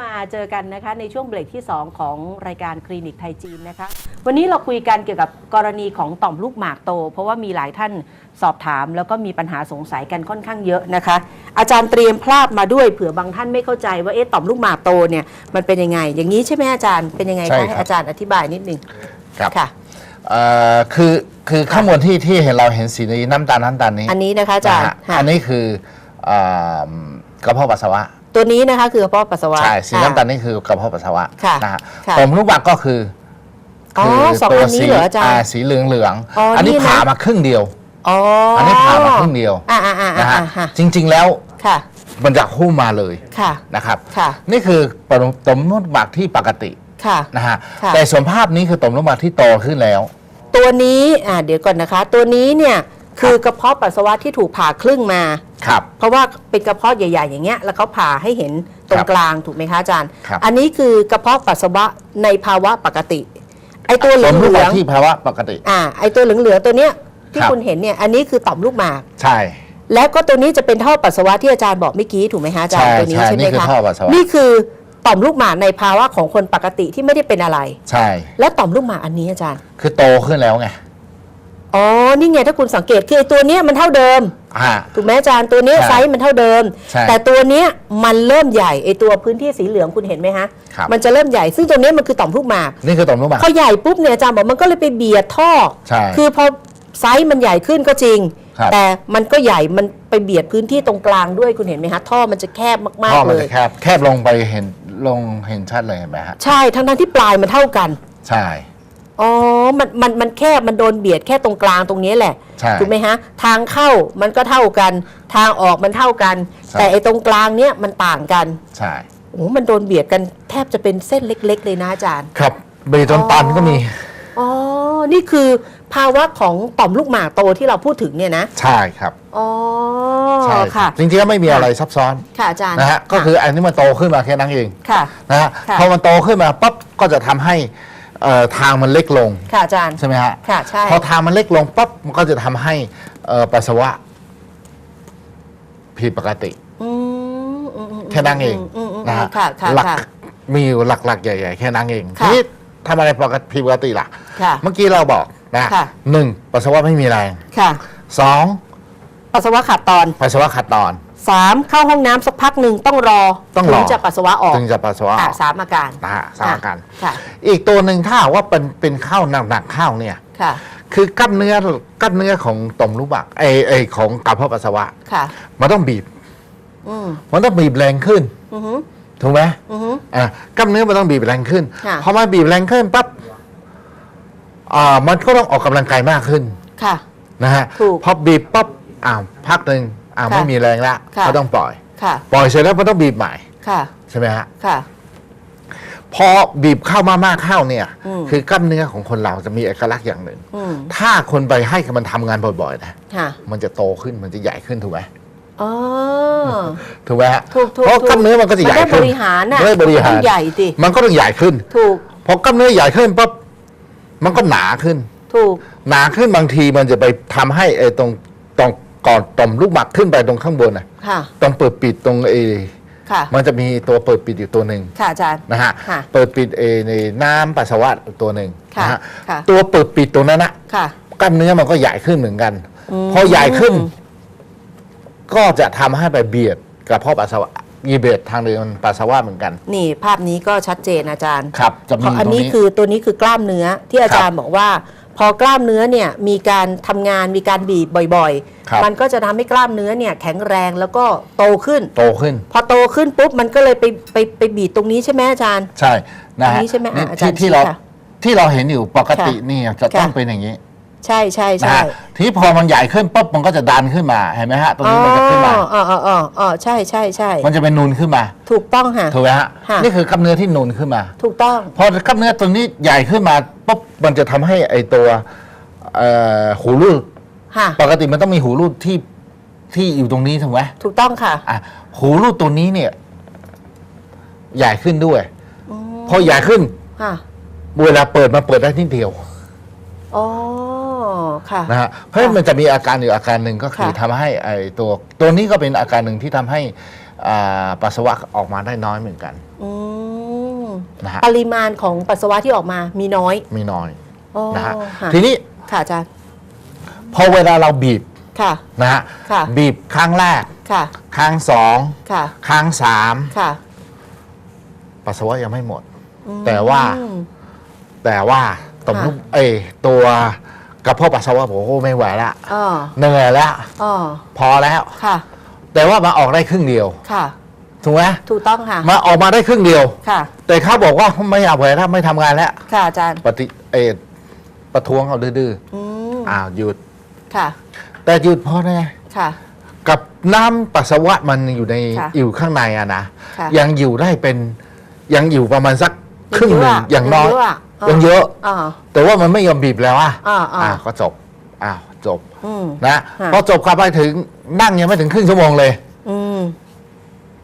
มาเจอกันนะคะในช่วงเบรกที่ 2 ของรายการคลินิกไทยจีนนะคะ วันนี้เราคุยกันเกี่ยวกับกรณีของต่อมลูกหมากโต เพราะว่ามีหลายท่านสอบถาม แล้วก็มีปัญหาสงสัยกันค่อนข้างเยอะนะคะ อาจารย์เตรียมภาพมาด้วยเผื่อบางท่านไม่เข้าใจว่าเอ๊ะต่อมลูกหมากโตเนี่ยมันเป็นยังไง อย่างนี้ใช่ไหมอาจารย์เป็นยังไงใช่คะครับให้อาจารย์อธิบายนิดนึงครับค่ะเอ่อคือคือข้างบนที่ที่เห็นเราเห็นสีน้ำตาลน้ำตาลนี้ อันนี้นะคะอาจารย์นะฮะค่ะอันนี้คือเอ่อกระเพาะปัสสาวะ ตัวนี้นะคะคือกระเพาะปัสสาวะ ใช่ สีค่ะน้ำตาลนี่คือกระเพาะปัสสาวะค่ะนะฮะค่ะต่อมลูกหมากก็คืออ๋อคืสองอันนี้เหรออาจารย์ สีเหลืองเหลืองๆอ๋ออัอันนี้นี่นะ ผ่ามาครึ่งเดียว อ๋ออัอันนี้ผ่ามาครึ่งเดียวอ่าอ่าอ่านะฮะอ่าจริง ๆ แล้วค่ะมันจะหุ้มมาเลยค่ะ นะครับ ค่ะ นี่คือต่อมลูกหมากที่ปกติค่ะ นะฮะค่ะ แต่ส่วนภาพนี้คือต่อมลูกหมากที่โตขึ้นแล้ว ตัวนี้อ่าเดี๋ยวก่อนนะคะ ตัวนี้เนี่ย คือกระเพาะปัสสาวะที่ถูกผ่าครึ่งมา ครับ เพราะว่าเป็นกระเพาะใหญ่ๆ อย่างเงี้ยแล้วเขาผ่าให้เห็นตรงครับกลางถูกไหมคะอาจารย์ ครับ อันนี้คือกระเพาะปัสสาวะในภาวะปกติ ไอตัวเหลืต่ออมลูกหงมากที่ภาวะปกติๆอ่าไอตัวเหลืองๆตัวเนี้ยที่ครับ คุณเห็นเนี่ยอันนี้คือต่อมลูกหมาก ใช่ แล้วก็ตัวนี้จะเป็นท่อปัสสาวะที่อาจารย์บอกเมื่อกี้ถูกไหมคะอาจารย์ใช่ตัวนี้ใช่ใช่ไหมนี่คือคะท่อปัสสาวะ นี่คือต่อมลูกหมากในภาวะของคนปกติที่ไม่ได้เป็นอะไร ใช่ แล้วต่อมลูกหมากอันนี้อาจารย์ คือโตขึ้นแล้วไง อ๋อ นี่ไงถ้าคุณสังเกตคือไอ้ตัวเนี้ยมันเท่าเดิม อ่า ถูกไหมอาจารย์ตัวเนี้ยใช่ไซส์มันเท่าเดิม ใช่แต่ตัวเนี้ยมันเริ่มใหญ่ไอตัวพื้นที่สีเหลืองคุณเห็นไหมฮะครับ มันจะเริ่มใหญ่ซึ่งตรงเนี้ยมันคือต่อมลูกหมากนี่คือต่อมลูกหมาก พอใหญ่ปุ๊บเนี่ยอาจารย์บอกมันก็เลยไปเบียดท่อ ใช่คือพอไซส์มันใหญ่ขึ้นก็จริง ครับ แต่มันก็ใหญ่มันไปเบียดพื้นที่ตรงกลางด้วยคุณเห็นไหมฮะท่อมันจะแคบมากท่อๆมันเลจะย แคบ แคบลงไปเห็นลงเห็นชัดเลยเห็นไหมฮะ ใช่ทั้งทั้งๆที่ปลายมันเท่ากัน ใช่ อ๋อ มัน มัน มันแคบมันโดนเบียดแค่ตรงกลางตรงนี้แหละ ใช่ ถูกไหมฮะ ทางเข้ามันก็เท่ากัน ทางออกมันเท่ากัน ใช่ แต่ไอ้ตรงกลางเนี้ยมันต่างกัน ใช่โอ้มันโดนเบียดกันแทบจะเป็นเส้นเล็ก ๆ เลยนะอาจารย์ ครับเบรตอนตันก็มี อ๋อ นี่คือภาวะของต่อมลูกหมากโตที่เราพูดถึงเนี่ยนะ ใช่ครับ อ๋อ ใช่ครัค่ะบจริงๆก็ไม่มีอะไรซับซ้อนค่ะอาจารย์นะฮะ ก็คืออันนี้มันโตขึ้นมาแค่นั้นเองค่ะ นะฮะ ค่ะ พอมันโตขึ้นมาปั๊บก็จะทำให้เอ่อ ทางมันเล็กลงค่ะอาจารย์ ใช่ไหมฮะค่ะใช่ พอทางมันเล็กลงปั๊บมันก็จะทำให้เอ่อปัสสาวะผิดปกติ อืมอืมอืมแค่นั้นเองมมนะฮะค่ะค่ะหลักค่ะ มีอยู่หลักๆใหญ่ ๆ แค่นั้นเองค่ะ ทีนี้ทำอะไรปกติผิดปกติล่ะ ค่ะ เมื่อกี้เราบอกนะค่ะ หนึ่งปัสสาวะไม่มีแรงค่ะ สองปัสสาวะขาดตอน ปัสสาวะขาดตอน สามเข้าห้องน้ำสักพักหนึ่งต้องรอต้องรอ ถึจะปัสสาวะออกถึงจะปัสสาวะออะอกสามอาการนะฮะสามอาการค่ะอีกตัวหนึ่งถ้าหากว่าเป็นเป็นข้าวหนักๆข้าวเนี่ย ค่ะคือกล้ามเนื้อกล้ามเนื้อของต่อมลูกหมากไอไอของกระเพาะปัสสาวะ ค่ะ มันต้องบีบ อืมมันต้องบีบแรงขึ้น อือหือถูกไหมอือหือ อะกล้ามเนื้อมันต้องบีบแรงขึ้นค่ะ พอมันบีบแรงขึ้นปั๊บอ่ามันก็ต้องออกกำลังกายมากขึ้นค่ะ นะฮะถูก พอบีบปั๊บอ้าวพักหนึ่ง อ้าวค่ะไม่มีแรงละค่ะ ก็ต้องปล่อย ค่ะ ปล่อยเสร็จแล้วมันต้องบีบใหม่ค่ะ ใช่ไหมฮะค่ะ พอบีบเข้ามามากเข้าเนี่ย อืม คือกล้ามเนื้อของคนเราจะมีเอกลักษณ์อย่างหนึ่ง อืมถ้าคนไปให้มันทำงานบ่อยๆนะค่ะมันจะโตขึ้นมันจะใหญ่ขึ้นถูกไหมอ๋อ ถูกไหมฮะถูกถูกเพราะกล้ามเนื้อมันก็จะใหญ่ได้บขึ้นริหารน่ะได้บริหารต้องใหญ่สิ มันก็ต้องใหญ่ขึ้น ถูก พอกล้ามเนื้อใหญ่ขึ้นปั๊บมันก็หนาขึ้น ถูก หนาขึ้นบางทีมันจะไปทำให้ไอ้ตรงตรง ก่อนต่อมลูกหมากขึ้นไปตรงข้างบนน่ะค่ะ ตรงเปิดปิดตรงเอค่ะ มันจะมีตัวเปิดปิดอยู่ตัวหนึ่งค่ะอาจารย์ นะฮะค่ะเปิดปิดเอในน้ำปัสสาวะตัวหนึ่งค่ะนะฮะค่ะ ตัวเปิดปิดตรงนั้นนะค่ะ กล้ามเนื้อมันก็ใหญ่ขึ้นเหมือนกันมพอใหญ่ขึ้น ก็จะทำให้ไปเบียดกระเพาะปัสสาวะยีเบียดทางเดินปัสสาวะเหมือนกัน นี่ภาพนี้ก็ชัดเจนอาจารย์ครับจะเพมีราะอันตรงนี้นี้ คือตัวนี้คือกล้ามเนื้อที่อาจารย์บอกว่า พอกล้ามเนื้อเนี่ยมีการทำงานมีการบีบบ่อยครับๆมันก็จะทำให้กล้ามเนื้อเนี่ยแข็งแรงแล้วก็โตขึ้นโตขึ้น พอโตขึ้นปุ๊บมันก็เลยไปไปไปบีบตรงนี้ใช่ไหมอาจารย์ ใช่นะอันฮะนี้ใช่ไหมอะอาจารย์ที่ที่เราชี้ค่ะที่เราเห็นอยู่ปกติค่ะนี่จะต้องค่ะเป็นอย่างนี้ ใช่ใช่นะใช่ฮะที่พอมันใหญ่ขึ้นปุ๊บมันก็จะดันขึ้นมาเห็นไหมฮะตรงนี้มันจะขึ้นมา อ๋ออ๋ออ๋ออ๋อใช่ใช่ใช่มันจะเป็นนูนขึ้นมาถูกต้องค่ะ ถูกไหมฮะค่ะ นี่คือกล้ามเนื้อที่นูนขึ้นมา ถูกต้อง พอกล้ามเนื้อตรงนี้ใหญ่ขึ้นมาปุ๊บมันจะทำให้ไอตัวเอ่อหูรูดค่ะ ปกติมันต้องมีหูรูดที่ที่อยู่ตรงนี้ถูกไหมถูกต้องค่ะ อะหูรูดตัวนี้เนี่ย ใหญ่ขึ้นด้วยอืมพอใหญ่ขึ้นค่ะ เวลาเปิดมันเปิดได้นิดเดียว อ๋อ ค่ะ นะฮะเพราะฉะนั้นมันจะมีอาการอยู่อาการหนึ่งก็คือค่ะ ทำให้ไอตัวตัวนี้ก็เป็นอาการหนึ่งที่ทำให้อ่าปัสสาวะออกมาได้น้อยเหมือนกันอืมนะฮะปริมาณของปัสสาวะที่ออกมามีน้อยมีน้อยอ๋อนะฮะค่ะทีนี้ค่ะอาจารย์พอเวลาเราบีบค่ะ นะฮะค่ะ บีบครั้งแรก ค่ะ ครั้งสองค่ะ ครั้งสามค่ะปัสสาวะยังไม่หมดอืมแต่ว่าแต่ว่าต่อมค่ะ ลูกเอยตัว กระเพาะปัสสาวะผมโอ้ไม่ไหวละอ๋อเหนื่อยแล้วอ๋อพอแล้วค่ะ แต่ว่ามาออกได้ครึ่งเดียวค่ะ ถูกไหมถูกต้องค่ะ มาออกมาได้ครึ่งเดียวค่ะ แต่เขาบอกว่าไม่เอาไปแล้วไม่ทำงานแล้วค่ะอาจารย์ปฏิเออประท้วงเอาดื้ออืมๆอ้าวหยุดค่ะ แต่หยุดเพราะไงค่ะ กับน้ำปัสสาวะมันอยู่ในค่ะอยู่ข้างในอะนะค่ะยังอยู่ได้เป็นยังอยู่ประมาณสักครึ่งหนึ่งอย่างน้อยเะะ ยังเยอะ อ่า แต่ว่ามันไม่ยอมบีบแล้วอะอ่าอ่าอ่า ก็จบอ้าวจบอืม นะค่ะ พอจบกลับไปถึงนั่งยังไม่ถึงครึ่งชั่วโมงเลย อืม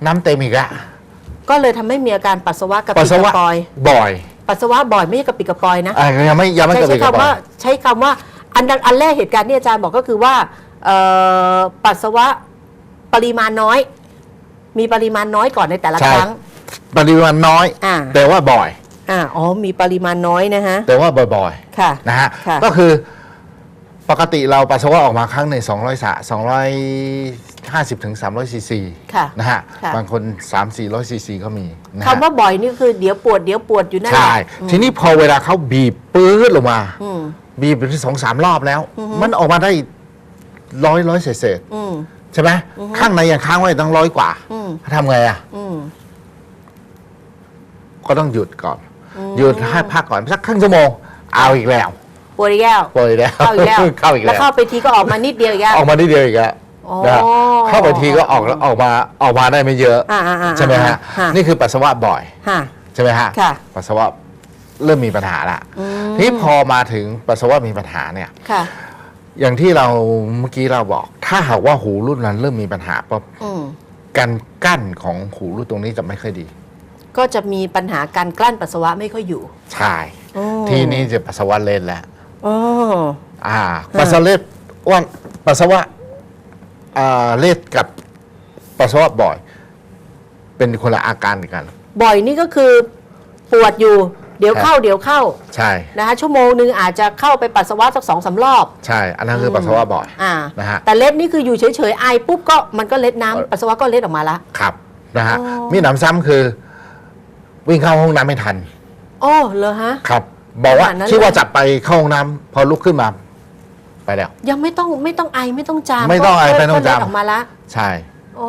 น้ำเต็มอีกอะก็เลยทำให้มีอาการปัสสาวะกระปัปิสสาวะกระปอย บ่อยปัสสาวะบ่อยไม่ใช่กระปิกระปอยนะ อ่ายังไม่ยังไม่ใช้กระใช้ปิกกระคำปอว่ายใช้คำว่าอันดังอันแรกเหตุการณ์ที่อาจารย์บอกก็คือว่าเอ่อปัสสาวะปริมาณน้อย มีปริมาณน้อยก่อนในแต่ละครั้ง ปริมาณน้อย อ่า แต่ว่าบ่อย อ่าอ๋อมีปริมาณน้อยนะฮะ แต่ว่าบ่อยค่ะๆนะฮะค่ะ ก็คือปกติเราปัสสาวะออกมาครั้งหนึ่ง200สะ250ถึง300ซีซีค่ะนะฮะค่ะ บางคน 3 400ซีซีก็มีนะฮะคำว่าบ่อยนี่คือเดี๋ยวปวดเดี๋ยวปวดอยู่นั่นแหใช่ละทีนี้พอเวลาเขาบีบปื๊ดลงมา อืม บีบไปที่สองสามรอบแล้วอือฮึมันออกมาได้ร้อยร้อยเศษเศษอืม ๆใช่ไหมอือฮึข้างในยังค้างไว้ตั้งร้อยกว่าอืม ทำไงอะ อืม ก็ต้องหยุดก่อนอืม หยุดให้พักก่อนสักครึ่งชั่วโมงเอาอีกแล้วปวดอีกแล้วปล่อยแล้วเข้าอีกแล้วเข้าอีกแล้วแล้วเข้าไปทีก็ออกมานิดเดียวอีกแล้วออกมาได้เดียวอีกแล้วอ๋อนะเข้าไปทีก็ออกแล้วออกมาออกมาได้ไม่เยอะอ่าอ่าอ่าใช่ไหมฮะค่ะนี่คือปัสสาวะบ่อยค่ะใช่ไหมฮะค่ะปัสสาวะเริ่มมีปัญหาละอืมทีนี้พอมาถึงปัสสาวะมีปัญหาเนี่ยค่ะอย่างที่เราเมื่อกี้เราบอก ถ้าหากว่าหูรุ่นนั้นเริ่มมีปัญหาปั๊บอืมการกั้นของหูรุ่นตรงนี้จะไม่ค่อยดี ก็จะมีปัญหาการกลั้นปัสสาวะไม่ค่อยอยู่ ใช่อืมทีนี้จะปัสสาวะเล่นแล้วอ๋ออ่า ปัสสาวะเล็ดอ้วนปัสสาวะอ่าเล็ดกับปัสสาวะบ่อย เป็นคนละอาการกัน บ่อยนี่ก็คือปวดอยู่ เดี๋ยวเข้าเดี๋ยวเข้าใช่ นะคะชั่วโมงหนึ่งอาจจะเข้าไปปัสสาวะสักสองสารอบ ใช่ อันนั้นคือปัสสาวะบ่อย อ่า นะฮะ แต่เล็ดนี่คืออยู่เฉยๆไอปุ๊บก็มันก็เล็ดน้ำเออปัสสาวะก็เล็ดออกมาละ ครับ นะฮะอ๋อมีหนำซ้ำคือ วิ่งเข้าห้องน้ำไม่ทันโอ้เหรอฮะ ครับ บอกว่าขนาดนั้นคิดว่าเลยจะไปเข้าห้องน้ำพอลุกขึ้นมา ไปแล้ว ยังไม่ต้องไม่ต้องไอไม่ต้องจามไม่ต้องไอก็ไม่ต้องก็เล็ดจามออกมาละใช่อ๋อ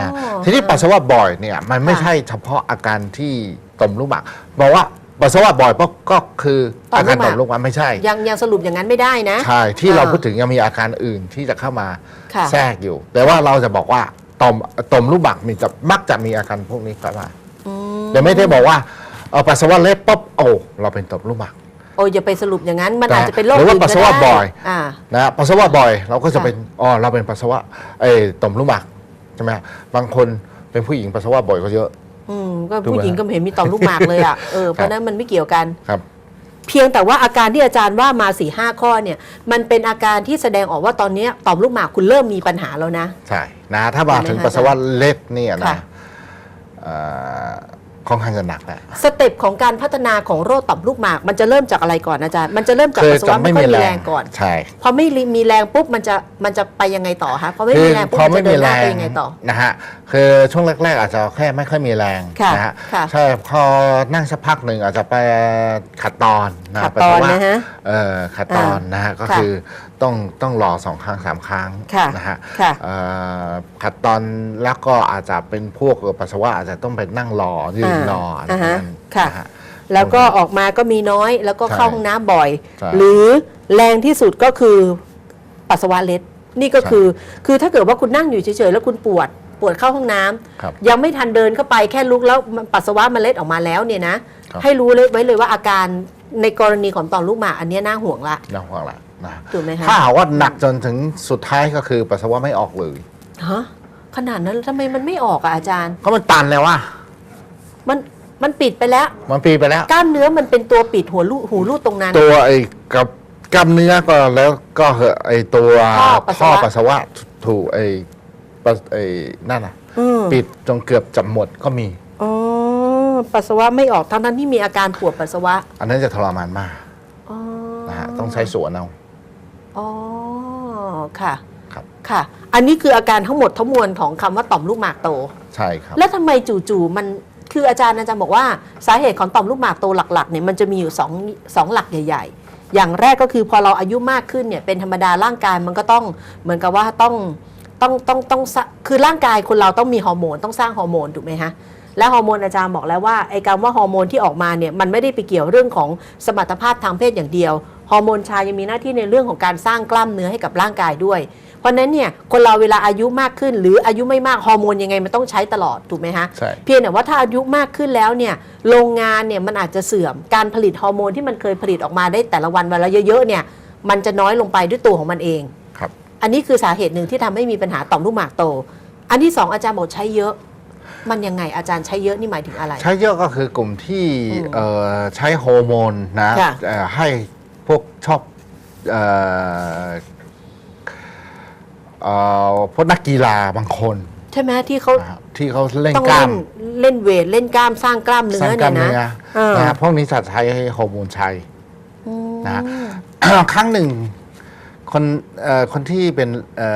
นะทีนี้ปัสสาวะบ่อยเนี่ย มันไม่ค่ะ ใช่เฉพาะอาการที่ต่อมลูกหมากบอกว่าปัสสาวะบ่อยเพราะก็คืออาการต่อมลูกหมากไม่ใช่ ยังยังสรุปอย่างนั้นไม่ได้นะ ใช่ที่เราอ่าพูดถึงยังมีอาการอื่นที่จะเข้ามาค่ะ แทรกอยู่ แต่ว่าเราจะบอกว่าต่อมต่อมลูกหมากมีจะมักจะมีอาการพวกนี้เข้ามาอืม แต่ไม่ได้บอกว่าเอาปัสสาวะเล็ดปุ๊บโอ้เราเป็นต่อมลูกหมากโอ้ยอย่าไปสรุปอย่างนั้น มันแต่อาจจะเป็นโรคหรือว่าอื่นปัสสาวะก็ได้บ่อยอ่า นะปัสสาวะบ่อย เราก็จะค่ะเป็นอ๋อเราเป็นปัสสาวะไอ้ต่อมลูกหมากใช่ไหมบางคนเป็นผู้หญิงปัสสาวะบ่อยก็เยอะ อืมก็ถูกไหมผู้หญิงก็ไม่เห็นมีต่อมลูกหมากเลยอะ เออ เพราะฉะนั้นมันไม่เกี่ยวกัน ครับ เพียงแต่ว่าอาการที่อาจารย์ว่ามา4ี่ห้าข้อเนี่ย มันเป็นอาการที่แสดงออกว่าตอนเนี้ยต่อมลูกหมากคุณเริ่มมีปัญหาแล้วนะ ใช่นะถ้ามาเห็นไหมถึงคะปัสสาวะเล็ดเนี่ยค่ะ นะเอ่อ ค่อนข้างจะหนักแหละสเต็ปของการพัฒนาของโรคต่อมลูกหมาก มันจะเริ่มจากอะไรก่อนอาจารย์ มันจะเริ่มจากคือปัสสาจะวะไม่ไม่ค่อยมีมีแรแรงงก่อนใช่พอไม่มีแรงปุ๊บมันจะมันจะไปยังไงต่อคะพอไม่คืมีอแรงปุ๊บพอมันไม่จะเดิมีนหแรน้าไปงยังไงต่อนะฮะคือช่วงแรกๆ อาจจะแค่ไม่ค่อยมีแรงค่ะนะฮะค่ะใช่พอนั่งสักพักหนึ่งอาจจะไปขัดตอนนะขัดปัสตอนสาวนะฮะเออขัดตอนนะฮะก็ค่ะคือ ต้องต้องรอสองครั้งสามครั้งค่ะนะฮะค่ะ เอ่อขัดตอนแล้วก็อาจจะเป็นพวกปัสสาวะอาจจะต้องไปนั่งรอยืนรออะไรอ่าแบบฮะนั้นค่ะนะฮะแล้วก็ออกมาก็มีน้อย แล้วก็ใช่เข้าห้องน้ำบ่อย ใช่หรือแรงที่สุดก็คือปัสสาวะเล็ด นี่ก็ใช่คือ คือถ้าเกิดว่าคุณนั่งอยู่เฉยๆ แล้วคุณปวด ปวดเข้าห้องน้ำครับยังไม่ทันเดินเข้าไปแค่ลุกแล้วมันปัสสาวะมันเล็ดออกมาแล้วเนี่ยนะ ครับ ให้รู้เลยไว้เลยว่าอาการในกรณีของต่อมลูกหมากอันเนี้ยน่าห่วงละ น่าห่วงละ นะถูกไหมคะถ้าหากว่าหนักจนถึงสุดท้ายก็คือปัสสาวะไม่ออกเลยฮะขนาดนั้นทำไมมันไม่ออกอะอาจารย์ ก็มันตันแล้วว่ามันมันปิดไปแล้ว มันปีไปแล้ว กล้ามเนื้อมันเป็นตัวปิดหัวลูหูรูดตรงนั้น ตัวไอ้กับกล้ามเนื้อก็แล้วก็เหอะไอ้ตัวท่อปัสสาวะ ท่อปัสสาวะถูกไอ้ปัสไอ้นั่นน่ะ อืมปิดจนเกือบจะหมดก็มี อ๋อมันปัสสาวะไม่ออกทั้งนั้นที่มีอาการปวดปัสสาวะอันนั้นจะทรมานมากอ๋อนะฮะต้องใช้สวนเอา อ๋อ ค่ะ ครับ ค่ะ อันนี้คืออาการทั้งหมดทั้งมวลของคำว่าต่อมลูกหมากโต ใช่ครับ แล้วทำไมจู่ๆมันคืออาจารย์อาจารย์บอกว่าสาเหตุของต่อมลูกหมากโตหลักๆเนี่ยมันจะมีอยู่สองสองหลักใหญ่ ๆ อย่างแรกก็คือพอเราอายุมากขึ้นเนี่ยเป็นธรรมดาร่างกายมันก็ต้องเหมือนกับว่าต้องต้องต้องต้องสร้างคือร่างกายคนเราต้องมีฮอร์โมนต้องสร้างฮอร์โมนถูกไหมฮะและฮอร์โมนอาจารย์บอกแล้วว่าไอ้การว่าฮอร์โมนที่ออกมาเนี่ยมันไม่ได้ไปเกี่ยวเรื่องของสมรรถภาพทางเพศอย่างเดียว ฮอร์โมนชายยังมีหน้าที่ในเรื่องของการสร้างกล้ามเนื้อให้กับร่างกายด้วย เพราะฉะนั้นเนี่ยคนเราเวลาอายุมากขึ้น หรืออายุไม่มากฮอร์โมนยังไงมันต้องใช้ตลอดถูกไหมฮะใช่เพียงแต่ว่าถ้าอายุมากขึ้นแล้วเนี่ยโรงงานเนี่ยมันอาจจะเสื่อมการผลิตฮอร์โมนที่มันเคยผลิตออกมาได้แต่ละวันวันละเยอะๆเนี่ยมันจะน้อยลงไปด้วยตัวของมันเองครับ อันนี้คือสาเหตุหนึ่งที่ทำให้มีปัญหาต่อมลูกหมากโต อันที่สองอาจารย์บอกใช้เยอะมันยังไงอาจารย์ใช้เยอะนี่หมายถึงอะไร ใช้เยอะก็คือกลุ่มที่อืมเอ่อใช้ฮอร์โมนนะค่ะเอ่อให้พวก ชอบเอ่อเอ่อพวกนักกีฬาบางคนใช่ไหมที่เขานะครับที่เขาเล่นต้องกล้าเล่ม นเล่นเวทเล่นกล้ามสร้างกล้ามเนื้สร้าองกล้าเนี่ยมนะ เนื้อเออ นะครับพวกนี้จะใช้ฮอร์โมนชัยอืมนะครั้งหนึ่งคนเอ่อคนที่เป็นเอ่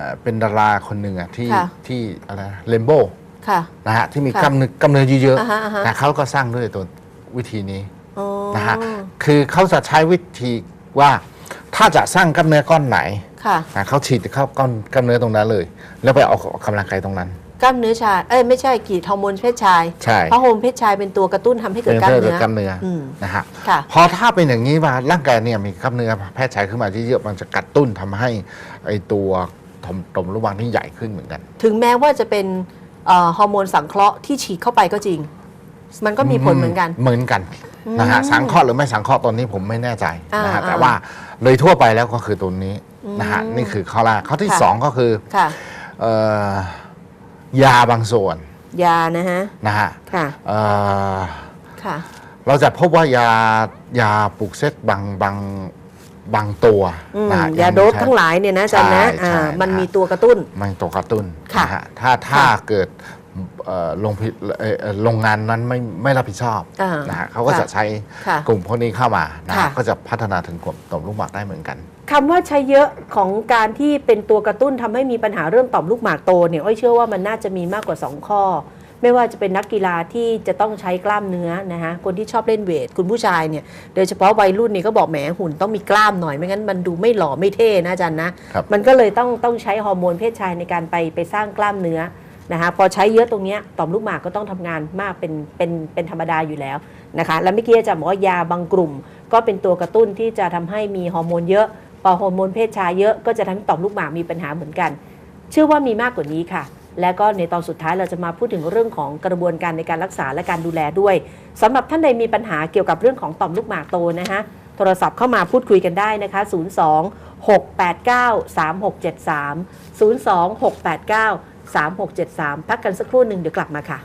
อเป็นดาราคนหนึ่งอะที่ค่ะ ที่อะไรเลมโบค่ะ นะฮะที่มีค่ะกล้ามเนื้อกล้ามเนื้อเยอะอ่าฮะอ่าฮะ ๆนะเขาก็สร้างด้วยตัววิธีนี้อ๋อ นะฮะคือเขาจะใช้วิธีว่าถ้าจะสร้างกล้ามเนื้อก้อนไหนค่ะนะเขาฉีดเข้าก้อนกล้ามเนื้อตรงนั้นเลย แล้วไปออกกำลังกายตรงนั้น กล้ามเนื้อชายเอ้ยไม่ใช่กีดฮอร์โมนเพศชายใช่ เพราะฮอร์โมนเพศชายเป็นตัวกระตุ้นทำให้เกิดกล้ามพื่เนื้อ กล้ามเนื้ออมนะฮะค่ะ พอถ้าเป็นอย่างนี้ว่าร่างกายเนี่ยมีกล้ามเนื้อแพทย์ใช้ขึ้นมาที่เยอะมันจะกระตุ้นทำให้ไอตัวถมตมลูกวางที่ใหญ่ขึ้นเหมือนกัน ถึงแม้ว่าจะเป็นเอ่อฮอร์โมนสังเคราะห์ที่ฉีดเข้าไปก็จริง มันก็มีผลเหมือนกัน เหมือนกัน นะฮะสังเคราะห์หรือไม่สังเคราะห์ตอนนี้ผมไม่แน่ใจนะฮะอ่าแต่ว่าโดยทั่วไปแล้วก็คือตัวนี้นะฮะนี่คือข้อแรกข้อที่ค่ะ สองก็คือค่ะ เอ่อยาบางส่วนยานะฮะ นะฮะค่ะ เอ่อค่ะ เราจะพบว่ายายาปลุกเซตบางบางบางตัวอืมนะฮะยาโดบใช้ ทั้งหลายเนี่ยนะอาจารย์นะใช่ใช่อ่ามันนะฮะมีตัวกระตุ้น มันตัวกระตุ้นค่ะนะฮะถ้าถ้าค่ะ เกิดเอ่อ โรงพิเอ่อเอ่อโรงงานนั้นไม่ไม่รับผิดชอบอ่านนะฮะเขาก็ค่ะจะใช้ค่ะ กลุ่มพวกนี้เข้ามานะค่ะฮะก็จะพัฒนาถึงกลุ่มต่อมลูกหมากได้เหมือนกัน คำว่าใช้เยอะของการที่เป็นตัวกระตุ้นทำให้มีปัญหาเรื่องต่อมลูกหมากโตเนี่ยอ้อยเชื่อว่ามันน่าจะมีมากกว่า 2 ข้อ ไม่ว่าจะเป็นนักกีฬาที่จะต้องใช้กล้ามเนื้อนะฮะคนที่ชอบเล่นเวท คุณผู้ชายเนี่ยโดยเฉพาะวัยรุ่นนี่ก็บอกแหมหุ่นต้องมีกล้ามหน่อยไม่งั้นมันดูไม่หล่อไม่เท่นะอาจารย์นะครับ มันก็เลยต้องต้องใช้ฮอร์โมนเพศชายในการไปไปสร้างกล้ามเนื้อ นะคะพอใช้เยอะตรงนี้ต่อมลูกหมากก็ต้องทำงานมากเป็นเป็นเป็นธรรมดาอยู่แล้วนะคะแล้วเมื่อกี้อาจารย์บอกว่ายาบางกลุ่ม ก็เป็นตัวกระตุ้นที่จะทำให้มีฮอร์โมนเยอะพอฮอร์โมนเพศชายเยอะก็จะทำให้ต่อมลูกหมากมีปัญหาเหมือนกัน เชื่อว่ามีมากกว่านี้ค่ะ และก็ในตอนสุดท้ายเราจะมาพูดถึงเรื่องของกระบวนการในการรักษาและการดูแลด้วยสำหรับท่านใดมีปัญหาเกี่ยวกับเรื่องของต่อมลูกหมากโตนะฮะโทรศัพท์เข้ามาพูดคุยกันได้นะคะ 02 689 3673 02 689 3673 พักกันสักครู่หนึ่งเดี๋ยวกลับมาค่ะ